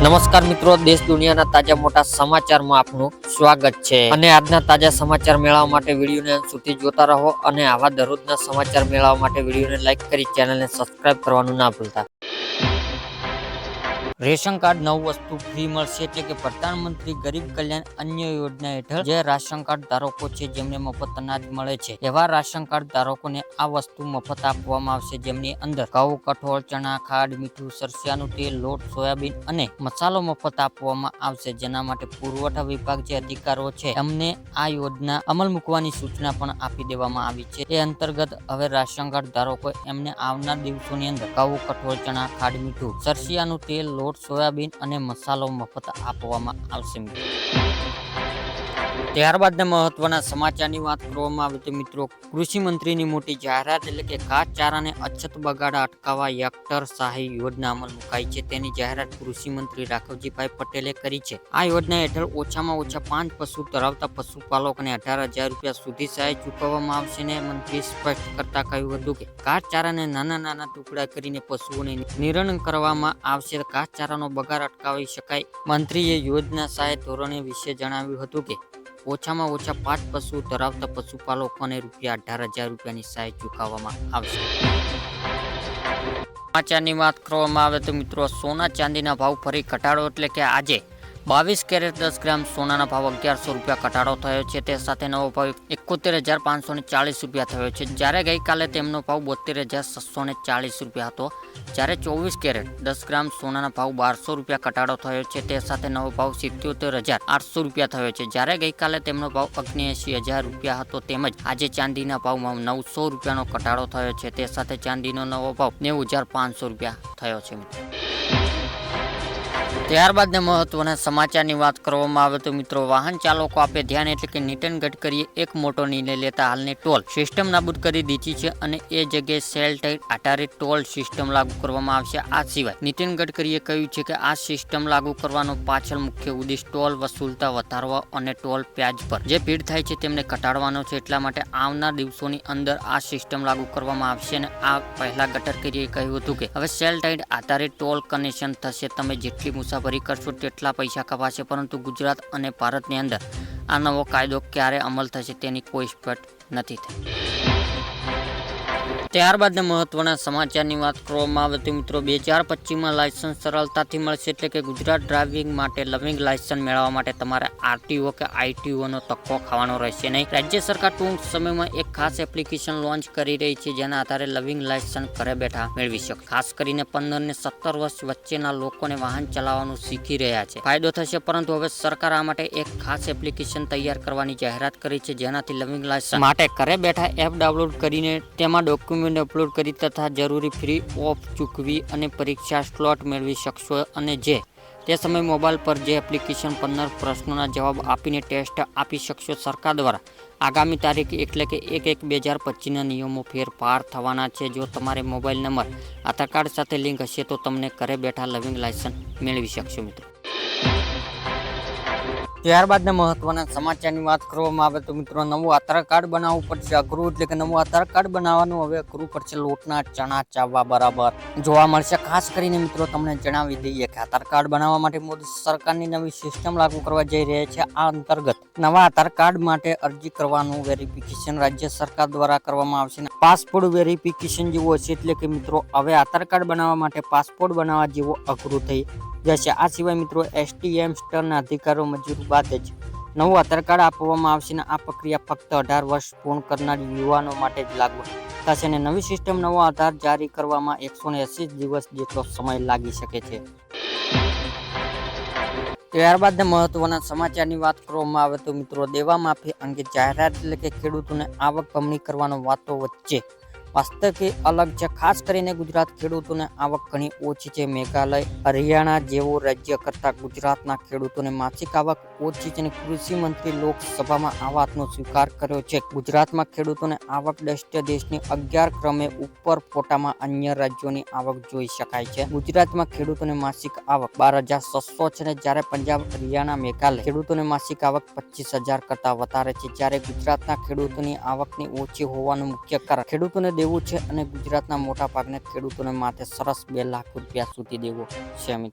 નમસ્કાર મિત્રો, દેશ દુનિયાના તાજા મોટા સમાચારમાં આપનું સ્વાગત છે. અને આજના તાજા સમાચાર મેળવવા માટે વિડીયોને અંત સુધી જોતા રહો અને આવા દરરોજના સમાચાર મેળવવા માટે વિડીયોને લાઈક કરી ચેનલને સબસ્ક્રાઇબ કરવાનું ના ભૂલતા. રેશન કાર્ડ નવ વસ્તુ ફ્રી મળશે એટલે કે પ્રધાનમંત્રી ગરીબ કલ્યાણ અન્ય યોજના હેઠળ જે રાશન કાર્ડ ધારકો છે જેમને મફત અનાજ મળે છે, એવા રાશન કાર્ડ ધારકોને આ વસ્તુ મફત આપવામાં આવશે. જેમની અંદર ઘઉં, કઠોળ, ચણા, ખાંડ, મીઠું, સરસિયાનું તેલ, લોટ, સોયાબીન અને મસાલો મફત આપવામાં આવશે. જેના માટે પુરવઠા વિભાગ જે અધિકારો છે, એમને આ યોજના અમલ મૂકવાની સૂચના પણ આપી દેવામાં આવી છે. એ અંતર્ગત હવે રાશન કાર્ડ ધારકો એમને આવનાર દિવસોની અંદર ઘઉં, કઠોળ, ચણા, ખાંડ, મીઠું, સરસિયાનું તેલ, લોટ સોયાબીન અને મસાલો મફત આપવામાં આવશે. ત્યારબાદના મહત્વના સમાચારની વાત કરવામાં આવે તો મિત્રો, કૃષિ મંત્રીની મોટી જાહેરાત એટલે કે ઘાસચારાને અછત બગાડ અટકાવવા હેક્ટર સહાય યોજના અમલ મુકાઈ છે. તેની જાહેરાત કૃષિ મંત્રી રાઘવજીભાઈ પટેલે કરી છે. આ યોજના હેઠળ ઓછામાં ઓછા પાંચ પશુ ધરાવતા પશુપાલકોને અઢાર હજાર રૂપિયા સુધી સહાય ચૂકવવામાં આવશે ને મંત્રી સ્પષ્ટ કરતા કહ્યું હતું કે ઘાસચારાને નાના નાના ટુકડા કરીને પશુઓને નિર્ણય કરવામાં આવશે. ઘાસચારાનો બગાડ અટકાવી શકાય. મંત્રીએ યોજના સહાય ધોરણે વિશે જણાવ્યું હતું કે ઓછામાં ઓછા પાંચ પશુ ધરાવતા પશુપાલકોને રૂપિયા અઢાર હજાર રૂપિયાની સહાય ચૂકવવામાં આવશે. સમાચારની વાત કરવામાં આવે તો મિત્રો, સોના ચાંદીના ભાવ ફરી ઘટાડો એટલે કે આજે બાવીસ કેરેટ દસ ગ્રામ સોનાના ભાવ અગિયારસો રૂપિયા ઘટાડો થયો છે. તે સાથે નવો ભાવ એકોતેર હજાર પાંચસો ને ચાલીસ રૂપિયા થયો છે. જ્યારે ગઈકાલે તેમનો ભાવ બોતેર હજાર છસો ને ચાલીસ રૂપિયા હતો. જ્યારે ચોવીસ કેરેટ દસ ગ્રામ સોનાના ભાવ બારસો રૂપિયા ઘટાડો થયો છે. તે સાથે નવો ભાવ સિત્યોતેર હજાર આઠસો રૂપિયા થયો છે. જ્યારે ગઈકાલે તેમનો ભાવ અગ્નેએંશી હજાર રૂપિયા હતો તેમજ આજે ચાંદીના ભાવમાં નવસો રૂપિયાનો ઘટાડો થયો છે. તે સાથે ચાંદીનો નવો ભાવ નેવું હજાર પાંચસો રૂપિયા થયો છે, મિત્રો. ત્યારબાદના મહત્વના સમાચારની વાત કરવામાં આવે તો મિત્રો, વાહન ચાલકો આપે ધ્યાન એટલે કે નીતિન ગડકરીએ એક મોટો નિર્ણય લેતા હાલની ટોલ સિસ્ટમ નાબૂદ કરી દીધી છે અને એ જગ્યાએ સેલ ટાઈટ આધારિત ટોલ સિસ્ટમ લાગુ કરવામાં આવશે. આ સિવાય નીતિન ગડકરીએ કહ્યું છે કે આ સિસ્ટમ લાગુ કરવાનો પાછળ મુખ્ય ઉદ્દેશ ટોલ વસૂલતા વધારવા અને ટોલ પ્યાજ પર. જે ભીડ થાય છે તેમને ઘટાડવાનો છે, એટલા માટે આવનાર દિવસોની અંદર આ સિસ્ટમ લાગુ કરવામાં આવશે અને આ પહેલા ગડકરીએ કહ્યું હતું કે, હવે સેલ ટાઈટ આધારિત ટોલ કનેક્શન થશે. તમે જેટલી મુસાફરી કરશો તેટલા પૈસા કપાશે, પરંતુ ગુજરાત અને ભારતની અંદર આ નવો કાયદો ક્યારે અમલ થશે તેની કોઈ સ્પષ્ટ નથી થઈ ત્યારબાદના મહત્વના સમાચારની વાત કરવામાં આવે તો મિત્રો બે હજાર પચીસમાં લાયસન્સ સરળતાથી મળશે એટલે કે ગુજરાત ડ્રાઇવિંગ માટે લવિંગ લાયસન્સ મેળવવા માટે તમારે આરટીઓ કે આઈટીઓનો તક્કો ખાવાનો રહેશે નહીં. રાજ્ય સરકાર ટૂંક સમયમાં એક ખાસ એપ્લિકેશન લોન્ચ કરી રહી છે, જેના આધારે લવિંગ લાયસન્સ ઘરે બેઠા મેળવી શકે ખાસ કરીને પંદર ને સત્તર વર્ષ વચ્ચેના લોકોને વાહન ચલાવવાનું શીખી રહ્યા છે. ફાયદો થશે, પરંતુ હવે સરકાર આ માટે એક ખાસ એપ્લિકેશન તૈયાર કરવાની જાહેરાત કરી છે, જેનાથી લવિંગ લાયસન્સ માટે ઘરે બેઠા એપ ડાઉનલોડ કરીને તેમાં ડોક્યુમેન્ટ અપલોડ કરી તથા જરૂરી ફ્રી ઓફ ચૂકવી અને પરીક્ષા સ્લોટ મેળવી શકશો અને જે તે સમયે મોબાઈલ પર જે એપ્લિકેશન પંદર પ્રશ્નોના જવાબ આપીને ટેસ્ટ આપી શકશો સરકાર દ્વારા. આગામી તારીખ એટલે કે એક એક બે હજાર પચીસના નિયમો ફેરફાર થવાના છે. જો તમારે મોબાઈલ નંબર આધાર કાર્ડ સાથે લિંક હશે તો તમને ઘરે બેઠા લવિંગ લાયસન્સ મેળવી શકશો મિત્રો. ત્યારબાદના મહત્વના સમાચારની વાત કરવામાં આવે તો મિત્રો, નવું આધાર કાર્ડ બનાવવું પડશે. અઘરું એટલે કે નવું આધાર કાર્ડ બનાવવાનું હવે અઘરું પડશે. લોટના ચણા ચાવવા બરાબર. જોવા મળશે. ખાસ કરીને મિત્રો, તમને જણાવી દઈએ કે આધાર કાર્ડ બનાવવા માટે મોદી સરકારની નવી સિસ્ટમ લાગુ કરવા જઈ રહી છે. આ અંતર્ગત નવા આધાર કાર્ડ માટે અરજી કરવાનું વેરિફિકેશન રાજ્ય સરકાર દ્વારા કરવામાં આવશે. પાસપોર્ટ વેરિફિકેશન જેવું હશે એટલે કે મિત્રો, હવે આધાર કાર્ડ બનાવવા માટે પાસપોર્ટ બનાવવા જેવું અઘરું થઈ જશે આ સિવાય મિત્રો એસટીએમ સ્ટરના અધિકારો મંજૂર બાદ જ નવું આધાર કાર્ડ આપવામાં આવશે અને આ પ્રક્રિયા ફક્ત અઢાર વર્ષ પૂર્ણ કરનાર યુવાનો માટે જ લાગુ થશે અને નવી સિસ્ટમ નવો આધાર જારી કરવામાં એકસો ને દિવસ જેટલો સમય લાગી શકે છે. ત્યારબાદના મહત્વના સમાચારની વાત કરવામાં આવે તો મિત્રો, દેવા માફી અંગે જાહેરાત એટલે કે ખેડૂતોને આવક બમણી કરવાનો વાતો વચ્ચે વાસ્તવિક અલગ છે. ખાસ કરીને ગુજરાત ખેડૂતોને આવક ઘણી ઓછી છે. મેઘાલય, હરિયાણા જેવો રાજ્ય કરતાં ગુજરાતના ખેડૂતોને માસિક આવક ઓછી છે અને કૃષિ મંત્રી લોકસભામાં આ વાતનો સ્વીકાર કર્યો છે. ગુજરાતમાં ખેડૂતોને આવક દ્રષ્ટિએ દેશની અગિયાર ક્રમે ઉપર ફોટામાં અન્ય રાજ્યોની આવક જોઈ શકાય છે. ગુજરાતમાં ખેડૂતોને માસિક આવક બાર હજાર છસો છે ને જ્યારે પંજાબ, હરિયાણા, મેઘાલય ખેડૂતોને માસિક આવક પચીસ હજાર કરતાં વધારે છે. જ્યારે ગુજરાતના ખેડૂતોની આવકની ઓછી હોવાનું મુખ્ય કારણ ખેડૂતોને દેવું છે અને ગુજરાતના મોટા ભાગના ખેડૂતોને માથે સરસ બે લાખ રૂપિયા સુધી દેવો છે, મિત્રો.